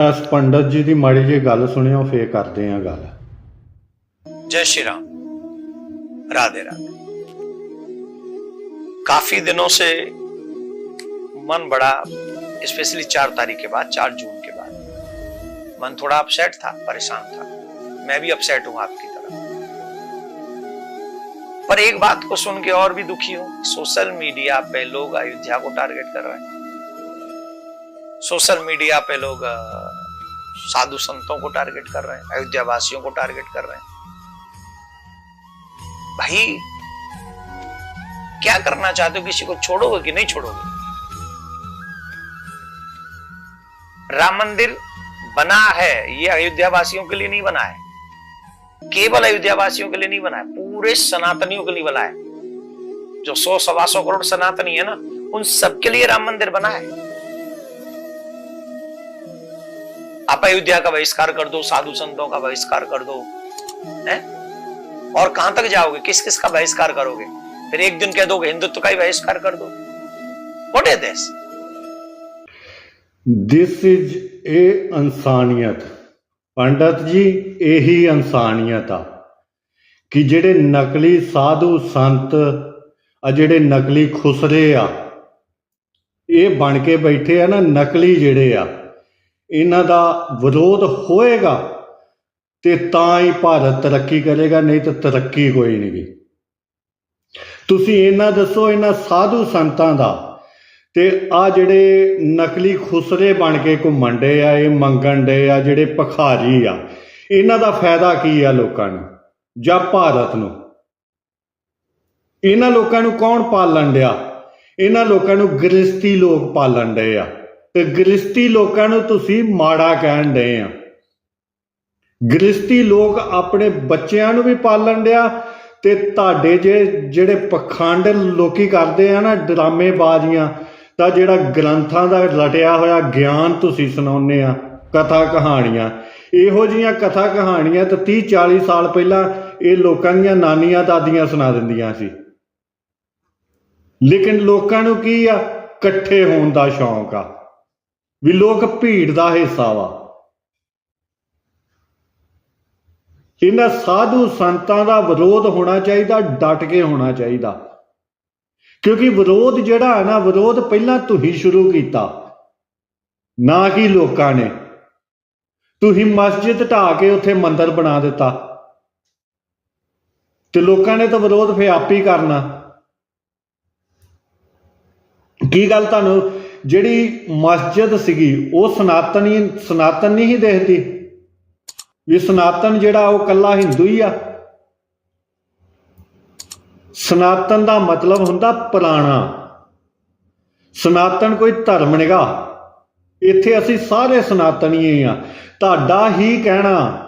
ਇਸ ਪੰਡਤ ਜੀ ਦੀ ਮਾੜੀ ਜਿਹੀ ਗੱਲ ਸੁਣਿਓ ਫੇਰ ਕਰਦੇ ਆਂ ਗੱਲ जय श्री राम राधे राधे काफी दिनों से मन बड़ा स्पेशली चार तारीख के बाद चार जून के बाद मन थोड़ा अपसेट था परेशान था मैं भी अपसेट हूं आपकी तरह पर एक बात को सुन के और भी दुखी हूं सोशल मीडिया पे लोग अयोध्या को टारगेट कर रहे हैं सोशल मीडिया पे लोग अ, साधु संतों को टारगेट कर रहे हैं अयोध्या वासियों को टारगेट कर रहे हैं। भाई, क्या करना चाहते हो? किसी को छोड़ोगे कि नहीं छोड़ोगे? राम मंदिर बना है, ये अयोध्या वासियों के लिए नहीं बना है। केवल अयोध्या वासियों के लिए नहीं बना है, पूरे सनातनियों के लिए बना है। जो सौ सवा सौ करोड़ सनातनी है ना, उन सबके लिए राम मंदिर बना है। आप अयोध्या का बहिष्कार कर दो साधु संतों का बहिष्कार कर दो है और कहां तक जाओगे किस किस का बहिष्कार करोगे फिर एक दिन कह दोगे हिंदुत्व का ही बहिष्कार कर दो what is this this is ਇਹ ਇਨਸਾਨੀਅਤ ਪੰਡਤ ਜੀ ਇਹੀ ਇਨਸਾਨੀਅਤ ਆ ਕਿ ਜਿਹੜੇ ਨਕਲੀ ਸਾਧੂ ਸੰਤ ਆ ਜਿਹੜੇ ਨਕਲੀ ਖੁਸਰੇ ਆ ਇਹ ਬਣ ਕੇ ਬੈਠੇ ਆ ਨਾ ਨਕਲੀ ਜਿਹੜੇ ਆ ਇਹਨਾਂ ਦਾ ਵਿਰੋਧ ਹੋਏਗਾ ਤੇ ਤਾਂ ਹੀ ਭਾਰਤ ਤਰੱਕੀ ਕਰੇਗਾ, ਨਹੀਂ ਤਾਂ ਤਰੱਕੀ ਕੋਈ ਨਹੀਂ ਗੀ ਤੁਸੀਂ ਇਹਨਾਂ ਦੱਸੋ, ਇਹਨਾਂ ਸਾਧੂ ਸੰਤਾਂ ਦਾ। ਤੇ ਆ ਜਿਹੜੇ ਨਕਲੀ ਖੁਸਰੇ ਬਣ ਕੇ ਘੁੰਮਣ ਡੇ ਆ, ਇਹ ਮੰਗਣ ਡੇ ਆ, ਜਿਹੜੇ ਭਖਾਰੀ ਆ, ਇਹਨਾਂ ਦਾ ਫਾਇਦਾ ਕੀ ਆ ਲੋਕਾਂ ਨੂੰ, ਜਾਂ ਭਾਰਤ ਨੂੰ? ਇਹਨਾਂ ਲੋਕਾਂ ਨੂੰ ਕੌਣ ਪਾਲਣ ਡਿਆ? ਇਹਨਾਂ ਲੋਕਾਂ ਨੂੰ ਗ੍ਰਸਤੀ ਲੋਕ ਪਾਲਣ ਡਏ ਆ। ਤੇ ਗ੍ਰਿਸ਼ਤੀ ਲੋਕਾਂ ਨੂੰ ਤੁਸੀਂ ਮਾੜਾ ਕਹਿਣ ਡੇ ਆ। ਗ੍ਰਿਸ਼ਤੀ ਲੋਕ ਆਪਣੇ ਬੱਚਿਆਂ ਨੂੰ ਵੀ ਪਾਲਣ ਡਿਆ ਤੇ ਤੁਹਾਡੇ ਜੇ ਜਿਹੜੇ ਪਖੰਡ ਲੋਕੀ ਕਰਦੇ ਆ ਨਾ ਡਰਾਮੇਬਾਜ਼ੀਆਂ ਤਾਂ ਜਿਹੜਾ ਗ੍ਰੰਥਾਂ ਦਾ ਲਟਿਆ ਹੋਇਆ ਗਿਆਨ ਤੁਸੀਂ ਸੁਣਾਉਂਦੇ ਆ, ਕਥਾ ਕਹਾਣੀਆਂ। ਇਹੋ ਜੀਆਂ ਕਥਾ ਕਹਾਣੀਆਂ ਤਾਂ 30 40 ਸਾਲ ਪਹਿਲਾਂ ਇਹ ਲੋਕਾਂ ਦੀਆਂ ਨਾਨੀਆਂ ਦਾਦੀਆਂ ਸੁਣਾ ਦਿੰਦੀਆਂ ਸੀ। ਲੇਕਿਨ ਲੋਕਾਂ ਨੂੰ ਕੀ ਆ? ਇਕੱਠੇ ਹੋਣ ਦਾ ਸ਼ੌਂਕ ਆ। ਵੀ ਲੋਕ ਭੀੜ ਦਾ ਹਿੱਸਾ ਵਾ। ਇਹਨਾਂ ਸਾਧੂ ਸੰਤਾਂ ਦਾ ਵਿਰੋਧ ਹੋਣਾ ਚਾਹੀਦਾ, ਡਟ ਕੇ ਹੋਣਾ ਚਾਹੀਦਾ। ਕਿਉਂਕਿ ਵਿਰੋਧ ਜਿਹੜਾ ਹੈ ਨਾ, ਵਿਰੋਧ ਪਹਿਲਾਂ ਤੁਸੀਂ ਸ਼ੁਰੂ ਕੀਤਾ। ਨਾ ਕਿ ਲੋਕਾਂ ਨੇ। ਤੁਸੀਂ ਮਸਜਿਦ ਢਾ ਕੇ ਉੱਥੇ ਮੰਦਿਰ ਬਣਾ ਦਿੱਤਾ। ਤੇ ਲੋਕਾਂ ਨੇ ਤਾਂ ਵਿਰੋਧ ਫੇ ਆਪ ਹੀ ਕਰਨਾ। ਕੀ ਗੱਲ ਤੁਹਾਨੂੰ ਜਿਹੜੀ ਮਸਜਿਦ ਸੀਗੀ, ਉਹ ਸਨਾਤਨੀ ਸਨਾਤਨ ਨਹੀਂ ਸੀ ਦੇਖਦੀ। ਵੀ ਸਨਾਤਨ ਜਿਹੜਾ, ਉਹ ਕੱਲਾ ਹਿੰਦੂ ਹੀ ਆ। ਸਨਾਤਨ ਦਾ ਮਤਲਬ ਹੁੰਦਾ ਪੁਰਾਣਾ। ਸਨਾਤਨ ਕੋਈ ਧਰਮ ਨਹੀਂਗਾ ਇੱਥੇ ਅਸੀਂ ਸਾਰੇ ਸਨਾਤਨੀ ਆ। ਤੁਹਾਡਾ ਹੀ ਕਹਿਣਾ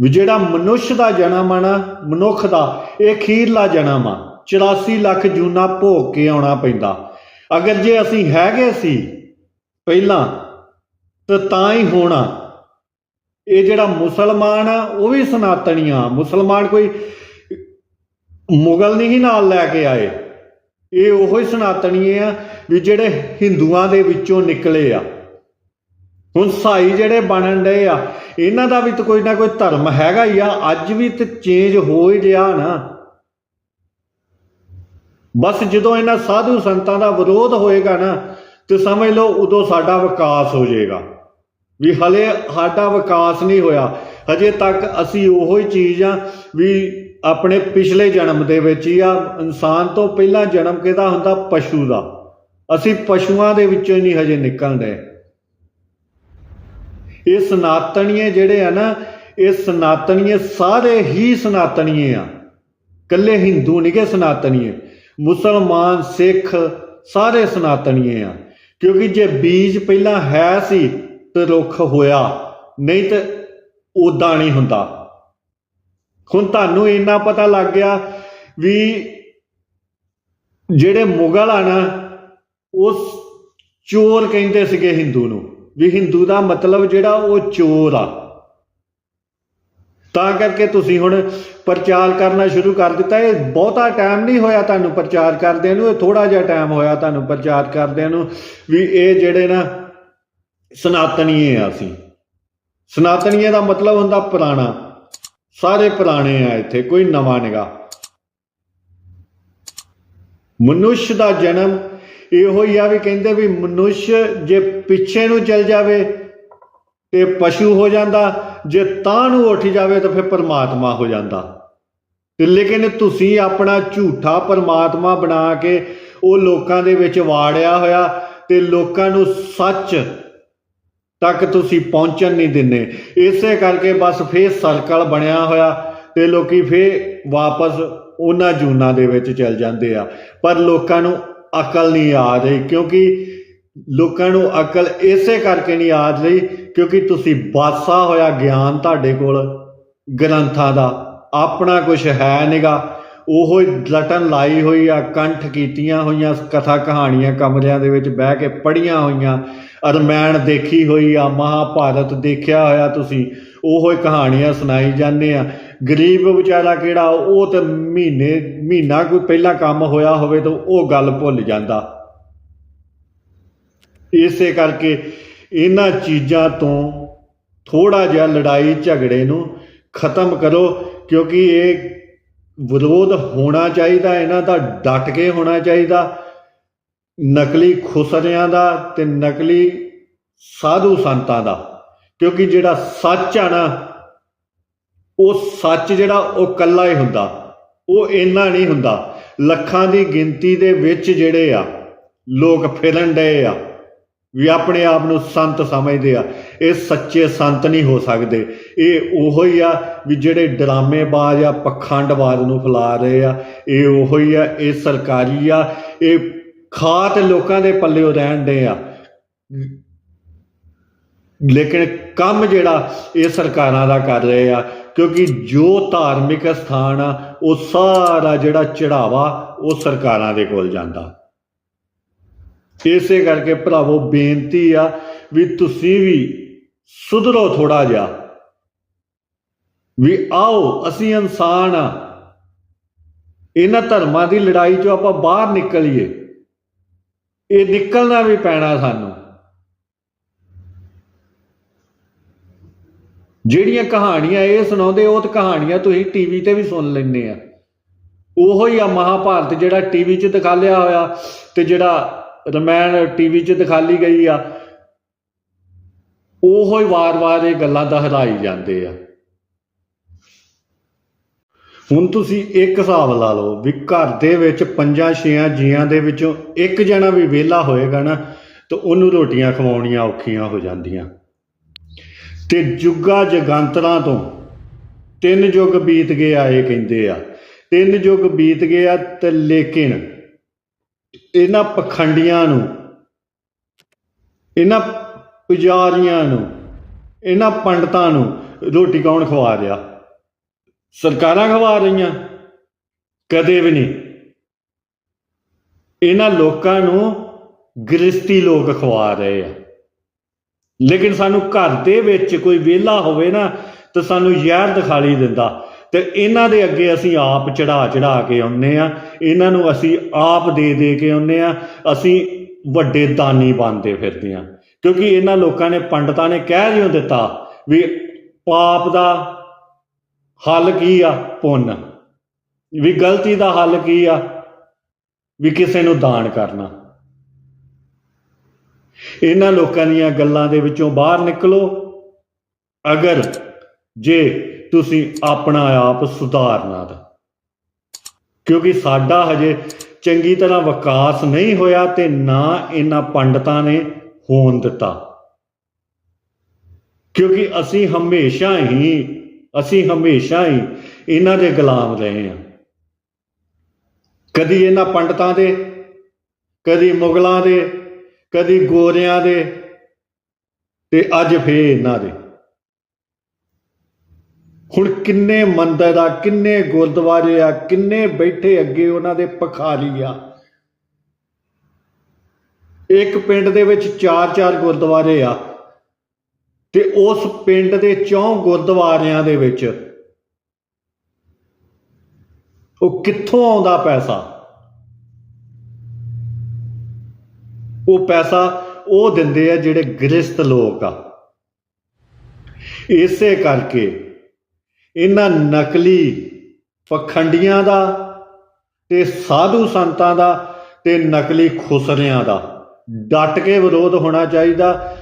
ਵੀ ਜਿਹੜਾ ਮਨੁੱਖ ਦਾ ਜਨਮ ਆ ਨਾ, ਮਨੁੱਖ ਦਾ, ਇਹ ਖੀਰਲਾ ਜਨਮ ਆ। 84 ਲੱਖ ਜੂਨਾ ਭੋਗ ਕੇ ਆਉਣਾ ਪੈਂਦਾ। ਅਗਰ ਜੇ ਅਸੀਂ ਹੈਗੇ ਸੀ ਪਹਿਲਾਂ, ਤਾਂ ਤਾਂ ਹੀ ਹੋਣਾ। ਇਹ ਜਿਹੜਾ ਮੁਸਲਮਾਨ ਆ, ਉਹ ਵੀ ਸਨਾਤਨੀ ਆ। ਮੁਸਲਮਾਨ ਕੋਈ ਮੁਗਲ ਨਹੀਂ ਨਾਲ ਲੈ ਕੇ ਆਏ। ਇਹ ਉਹੋ ਹੀ ਸਨਾਤਨੀਏ ਆ ਵੀ ਜਿਹੜੇ ਹਿੰਦੂਆਂ ਦੇ ਵਿੱਚੋਂ ਨਿਕਲੇ ਆ। ਹੁਣ ਸਾਈ ਜਿਹੜੇ ਬਣਨ ਡਏ ਆ, ਇਹਨਾਂ ਦਾ ਵੀ ਤਾਂ ਕੋਈ ਨਾ ਕੋਈ ਧਰਮ ਹੈਗਾ ਹੀ ਆ। ਅੱਜ ਵੀ ਤੇ ਚੇਂਜ ਹੋ ਹੀ ਰਿਹਾ ਨਾ। ਬਸ ਜਦੋਂ ਇਹਨਾਂ ਸਾਧੂ ਸੰਤਾਂ ਦਾ ਵਿਰੋਧ ਹੋਏਗਾ ਨਾ, ਤੇ ਸਮਝ ਲਓ ਉਦੋਂ ਸਾਡਾ ਵਿਕਾਸ ਹੋ ਜਾਏਗਾ। ਵੀ ਹਲੇ ਸਾਡਾ ਵਿਕਾਸ ਨਹੀਂ ਹੋਇਆ। ਹਜੇ ਤੱਕ ਅਸੀਂ ਉਹੋ ਹੀ ਚੀਜ਼ ਆ ਵੀ ਆਪਣੇ ਪਿਛਲੇ ਜਨਮ ਦੇ ਵਿੱਚ ਹੀ ਆ, ਇਨਸਾਨ ਤੋਂ ਪਹਿਲਾਂ ਜਨਮ ਕਿਹਦਾ ਹੁੰਦਾ? ਪਸ਼ੂ ਦਾ। ਅਸੀਂ ਪਸ਼ੂਆਂ ਦੇ ਵਿੱਚੋਂ ਹੀ ਨਹੀਂ ਹਜੇ ਨਿਕਲਦੇ ਇਹ ਸਨਾਤਨੀਏ ਜਿਹੜੇ ਆ ਨਾ, ਇਹ ਸਨਾਤਨੀਏ, ਸਾਰੇ ਹੀ ਸਨਾਤਨੀਏ ਆ। ਕੱਲੇ ਹਿੰਦੂ ਨਹੀਂ ਕਿ ਸਨਾਤਨੀਏ। ਮੁਸਲਮਾਨ ਸਿੱਖ ਸਾਰੇ ਸਨਾਤਨੀਏ ਆ। ਕਿਉਂਕਿ ਜੇ ਬੀਜ ਪਹਿਲਾਂ ਹੈ ਸੀ ਤੇ ਰੁੱਖ ਹੋਇਆ, ਨਹੀਂ ਤੇ ਉਦਾਂ ਨਹੀਂ ਹੁੰਦਾ। ਹੁਣ ਤੁਹਾਨੂੰ ਇੰਨਾ ਪਤਾ ਲੱਗ ਗਿਆ ਵੀ ਜਿਹੜੇ ਮੁਗਲ ਆ ਨਾ ਉਸ ਚੋਰ ਕਹਿੰਦੇ ਸੀਗੇ ਹਿੰਦੂ ਨੂੰ, ਵੀ ਹਿੰਦੂ ਦਾ ਮਤਲਬ ਜਿਹੜਾ ਉਹ ਚੋਰ ਆ। ਤਾਂ ਕਰਕੇ ਤੁਸੀਂ ਹੁਣ ਪ੍ਰਚਾਰ ਕਰਨਾ ਸ਼ੁਰੂ ਕਰ ਦਿੱਤਾ। ਇਹ ਬਹੁਤਾ ਟਾਈਮ ਨਹੀਂ ਹੋਇਆ ਤੁਹਾਨੂੰ ਪ੍ਰਚਾਰ ਕਰਦਿਆਂ ਨੂੰ, ਇਹ ਥੋੜਾ ਜਿਹਾ ਟਾਈਮ ਹੋਇਆ ਤੁਹਾਨੂੰ ਪ੍ਰਚਾਰ ਕਰਦਿਆਂ ਨੂੰ ਵੀ ਇਹ ਜਿਹੜੇ ਨਾ ਸਨਾਤਨੀਏ ਆ ਅਸੀਂ। ਸਨਾਤਨੀਏ ਦਾ ਮਤਲਬ ਹੁੰਦਾ ਪੁਰਾਣਾ। ਸਾਰੇ ਪੁਰਾਣੇ ਆ ਇੱਥੇ, ਕੋਈ ਨਵਾਂ ਨਿਗਾ। ਮਨੁੱਖ ਦਾ ਜਨਮ ਇਹੋ ਹੀ ਆ ਵੀ ਕਹਿੰਦੇ ਵੀ ਮਨੁੱਖ ਜੇ ਪਿੱਛੇ ਨੂੰ ਚਲ ਜਾਵੇ ਤੇ ਪਸ਼ੂ ਹੋ ਜਾਂਦਾ ਜੇ ਤਾਂ ਨੂੰ ਉੱਠ ਜਾਵੇ ਤਾਂ ਫਿਰ ਪਰਮਾਤਮਾ ਹੋ ਜਾਂਦਾ। ਤੇ ਲੇਕਿਨ ਤੁਸੀਂ ਆਪਣਾ ਝੂਠਾ ਪਰਮਾਤਮਾ ਬਣਾ ਕੇ ਉਹ ਲੋਕਾਂ ਦੇ ਵਿੱਚ ਵਾੜਿਆ ਹੋਇਆ ਤੇ ਲੋਕਾਂ ਨੂੰ ਸੱਚ ਤੱਕ ਤੁਸੀਂ ਪਹੁੰਚਣ ਨਹੀਂ ਦਿੰਦੇ। ਇਸੇ ਕਰਕੇ ਬਸ ਫੇਰ ਸਰਕਲ ਬਣਿਆ ਹੋਇਆ ਤੇ ਲੋਕੀ ਫੇਰ ਵਾਪਸ ਉਹਨਾਂ ਜੂਨਾਂ ਦੇ ਵਿੱਚ ਚਲ ਜਾਂਦੇ ਆ। ਪਰ ਲੋਕਾਂ ਨੂੰ ਅਕਲ ਨਹੀਂ ਆ ਰਹੀ ਕਿਉਂਕਿ ਲੋਕਾਂ ਨੂੰ ਅਕਲ ਇਸੇ ਕਰਕੇ ਨਹੀਂ ਆ ਰਹੀ ਕਿਉਂਕਿ ਤੁਸੀਂ ਬਾਸਾ ਹੋਇਆ ਗਿਆਨ ਤੁਹਾਡੇ ਕੋਲ, ਗ੍ਰੰਥਾਂ ਦਾ। ਆਪਣਾ ਕੁਝ ਹੈ ਨਿਗਾ। ਉਹ ਹੀ ਲਟਨ ਲਾਈ ਹੋਈ ਆ, ਕੰਠ ਕੀਤੀਆਂ ਹੋਈਆਂ, ਕਥਾ ਕਹਾਣੀਆਂ ਕਮਰਿਆਂ ਦੇ ਵਿੱਚ ਬਹਿ ਕੇ ਪੜੀਆਂ ਹੋਈਆਂ। ਅਰਮੈਣ ਦੇਖੀ ਹੋਈ ਆ, ਮਹਾਭਾਰਤ ਦੇਖਿਆ ਹੋਇਆ ਤੁਸੀਂ। ਉਹੋ ਹੀ ਕਹਾਣੀਆਂ ਸੁਣਾਈ ਜਾਂਦੇ ਆ। ਗਰੀਬ ਵਿਚਾਰਾ ਕਿਹੜਾ, ਉਹ ਤੇ ਮਹੀਨੇ, ਮਹੀਨਾ ਕੋਈ ਪਹਿਲਾਂ ਕੰਮ ਹੋਇਆ ਹੋਵੇ ਤਾਂ ਉਹ ਗੱਲ ਭੁੱਲ ਜਾਂਦਾ। ਇਸੇ ਕਰਕੇ ਇਹਨਾਂ ਚੀਜ਼ਾਂ ਤੋਂ ਥੋੜਾ ਜਿਹਾ ਲੜਾਈ ਝਗੜੇ ਨੂੰ ਖਤਮ ਕਰੋ, ਕਿਉਂਕਿ ਇਹ ਵਿਰੋਧ ਹੋਣਾ ਚਾਹੀਦਾ, ਇਹਨਾਂ ਦਾ ਡਟ ਕੇ ਹੋਣਾ ਚਾਹੀਦਾ। ਨਕਲੀ ਖੁਸਰਿਆਂ ਦਾ ਤੇ ਨਕਲੀ ਸਾਧੂ ਸੰਤਾਂ ਦਾ, ਕਿਉਂਕਿ ਜਿਹੜਾ ਸੱਚ ਆ ਨਾ, ਉਹ ਸੱਚ ਜਿਹੜਾ, ਉਹ ਕੱਲਾ ਹੀ ਹੁੰਦਾ, ਉਹ ਇੰਨਾ ਨਹੀਂ ਹੁੰਦਾ। ਲੱਖਾਂ ਦੀ ਗਿਣਤੀ ਦੇ ਵਿੱਚ ਜਿਹੜੇ ਆ, ਲੋਕ ਫਿਰਨ ਡਏ ਆ। ਵੀ ਆਪਣੇ ਆਪ ਨੂੰ ਸੰਤ ਸਮਝਦੇ ਆ। ਇਹ ਸੱਚੇ ਸੰਤ ਨਹੀਂ ਹੋ ਸਕਦੇ। ਇਹ ਉਹੋ ਹੀ ਆ ਵੀ ਜਿਹੜੇ ਡਰਾਮੇਬਾਜ਼ ਆ, ਪਖੰਡਵਾਦ ਨੂੰ ਫੈਲਾ ਰਹੇ ਆ। ਇਹ ਉਹੋ ਹੀ ਆ, ਇਹ ਸਰਕਾਰੀ ਆ। ਇਹ ਖਾਤ ਲੋਕਾਂ ਦੇ ਪੱਲੇ ਰਹਿਣ ਦੇ ਆ। ਲੇਕਿਨ ਕੰਮ ਜਿਹੜਾ ਇਹ ਸਰਕਾਰਾਂ ਦਾ ਕਰ ਰਹੇ ਆ, ਕਿਉਂਕਿ ਜੋ ਧਾਰਮਿਕ ਸਥਾਨ ਆ, ਉਹ ਸਾਰਾ ਜਿਹੜਾ ਚੜਾਵਾ ਉਹ ਸਰਕਾਰਾਂ ਦੇ ਕੋਲ ਜਾਂਦਾ। ਇਸੇ ਕਰਕੇ ਭਰਾਵੋ ਬੇਨਤੀ ਆ ਵੀ ਤੁਸੀਂ ਵੀ ਸੁਧਰੋ ਥੋੜਾ ਜਿਹਾ। ਵੀ ਆਓ, ਅਸੀਂ ਇਨਸਾਨ ਆ। ਇਹਨਾਂ ਧਰਮਾਂ ਦੀ ਲੜਾਈ ਚੋਂ ਆਪਾਂ ਬਾਹਰ ਨਿਕਲੀਏ। ਇਹ ਨਿਕਲਣਾ ਵੀ ਪੈਣਾ ਸਾਨੂੰ। ਜਿਹੜੀਆਂ ਕਹਾਣੀਆਂ ਇਹ ਸੁਣਾਉਂਦੇ, ਉਹ ਤਾਂ ਕਹਾਣੀਆਂ ਤੁਸੀਂ ਟੀਵੀ ਤੇ ਵੀ ਸੁਣ ਲੈਂਦੇ ਆ। ਉਹੋ ਹੀ ਆ ਮਹਾਭਾਰਤ ਜਿਹੜਾ ਟੀਵੀ 'ਚ ਦਿਖਾ ਲਿਆ ਹੋਇਆ ਤੇ ਜਿਹੜਾ ਰਮਾਇਣ ਟੀਵੀ 'ਚ ਦਿਖਾਲੀ ਗਈ ਆ, ਉਹੋ ਹੀ ਵਾਰ-ਵਾਰ ਇਹ ਗੱਲਾਂ ਦੁਹਰਾਈ ਜਾਂਦੇ ਆ। ਹੁਣ ਤੁਸੀਂ ਇੱਕ ਹਿਸਾਬ ਲਾ ਲਓ ਵੀ ਘਰ ਦੇ ਵਿੱਚ ਪੰਜਾਂ ਛੇਆਂ ਜੀਆਂ ਦੇ ਵਿੱਚੋਂ ਇੱਕ ਜਣਾ ਵੀ ਵਿਹਲਾ ਹੋਏਗਾ ਨਾ, ਤਾਂ ਉਹਨੂੰ ਰੋਟੀਆਂ ਖਵਾਉਣੀਆਂ ਔਖੀਆਂ ਹੋ ਜਾਂਦੀਆਂ। ਤੇ ਜੁਗਾ ਜਗੰਤਰਾਂ ਤੋਂ ਤਿੰਨ ਯੁੱਗ ਬੀਤ ਗਏ ਆ, ਇਹ ਕਹਿੰਦੇ ਆ। ਤਿੰਨ ਯੁੱਗ ਬੀਤ ਗਏ ਆ ਤੇ ਲੇਕਿਨ ਇਹਨਾਂ ਪਖੰਡੀਆਂ ਨੂੰ, ਇਹਨਾਂ ਪੁਜਾਰੀਆਂ ਨੂੰ, ਇਹਨਾਂ ਪੰਡਤਾਂ ਨੂੰ ਰੋਟੀ ਕੌਣ ਖਵਾ ਰਿਹਾ? ਸਰਕਾਰਾਂ ਖਵਾ ਰਹੀਆਂ, ਕਦੇ ਵੀ ਨਹੀਂ। ਇਹਨਾਂ ਲੋਕਾਂ ਨੂੰ ਗ੍ਰਸਤੀ ਲੋਕ ਖਵਾ ਰਹੇ ਆ। ਲੇਕਿਨ ਸਾਨੂੰ ਘਰ ਦੇ ਵਿੱਚ ਕੋਈ ਵਿਹਲਾ ਹੋਵੇ ਨਾ, ਤਾਂ ਸਾਨੂੰ ਜ਼ਹਿਰ ਦਿਖਾਲੀ ਦਿੰਦਾ। ਤੇ ਇਹਨਾਂ ਦੇ ਅੱਗੇ ਅਸੀਂ ਆਪ ਚੜਾ ਚੜਾ ਕੇ ਆਉਂਦੇ ਆ ਇਹਨਾਂ ਨੂੰ ਅਸੀਂ ਆਪ ਦੇ ਦੇ ਕੇ ਆਉਂਦੇ ਆ ਅਸੀਂ ਵੱਡੇ ਦਾਨੀ ਬਣਦੇ ਫਿਰਦੇ ਆ ਕਿਉਂਕਿ ਇਹਨਾਂ ਲੋਕਾਂ ਨੇ ਪੰਡਤਾਂ ਨੇ ਕਹਿ ਜਿਉਂ ਦਿੱਤਾ ਵੀ ਪਾਪ ਦਾ ਹੱਲ ਕੀ ਆ ਪੁੰਨ? ਵੀ ਗਲਤੀ ਦਾ ਹੱਲ ਕੀ ਆ? ਵੀ ਕਿਸੇ ਨੂੰ ਦਾਨ ਕਰਨਾ। ਇਹਨਾਂ ਲੋਕਾਂ ਦੀਆਂ ਗੱਲਾਂ ਦੇ ਵਿੱਚੋਂ ਬਾਹਰ ਨਿਕਲੋ। ਅਗਰ ਜੇ ਤੁਸੀਂ ਆਪਣਾ ਆਪ ਸੁਧਾਰਨਾ ਦਾ। ਕਿਉਂਕਿ ਸਾਡਾ ਹਜੇ ਚੰਗੀ ਤਰ੍ਹਾਂ ਵਿਕਾਸ ਨਹੀਂ ਹੋਇਆ ਤੇ ਨਾ ਇਹਨਾਂ ਪੰਡਤਾਂ ਨੇ ਹੋਣ ਦਿੱਤਾ। ਕਿਉਂਕਿ ਅਸੀਂ ਹਮੇਸ਼ਾ ਹੀ, ਅਸੀਂ ਹਮੇਸ਼ਾ ਹੀ ਇਹਨਾਂ ਦੇ ਗੁਲਾਮ ਰਹੇ ਹਾਂ। ਕਦੀ ਇਹਨਾਂ ਪੰਡਤਾਂ ਦੇ, ਕਦੀ ਮੁਗਲਾਂ ਦੇ, ਕਦੀ ਗੋਰਿਆਂ ਦੇ ਤੇ ਅੱਜ ਫੇਰ ਇਹਨਾਂ ਦੇ। ਹੁਣ ਕਿੰਨੇ ਮੰਦਰ ਆ, ਕਿੰਨੇ ਗੁਰਦੁਆਰੇ ਆ, ਕਿੰਨੇ ਬੈਠੇ ਅੱਗੇ ਉਹਨਾਂ ਦੇ ਪਖਾਰੀ ਆ। ਇੱਕ ਪਿੰਡ ਦੇ ਵਿੱਚ ਚਾਰ ਚਾਰ ਗੁਰਦੁਆਰੇ ਆ ਤੇ ਉਸ ਪਿੰਡ ਦੇ ਚੌਂ ਗੁਰਦੁਆਰਿਆਂ ਦੇ ਵਿੱਚ ਉਹ ਕਿੱਥੋਂ ਆਉਂਦਾ ਪੈਸਾ? ਉਹ ਪੈਸਾ ਉਹ ਦਿੰਦੇ ਆ ਜਿਹੜੇ ਗ੍ਰਸਤ ਲੋਕ ਆ। ਇਸੇ ਕਰਕੇ ਇਹਨਾਂ ਨਕਲੀ ਪਖੰਡੀਆਂ ਦਾ ਤੇ ਸਾਧੂ ਸੰਤਾਂ ਦਾ ਤੇ ਨਕਲੀ ਖੁਸਰਿਆਂ ਦਾ। ਡਟ ਕੇ ਵਿਰੋਧ ਹੋਣਾ ਚਾਹੀਦਾ।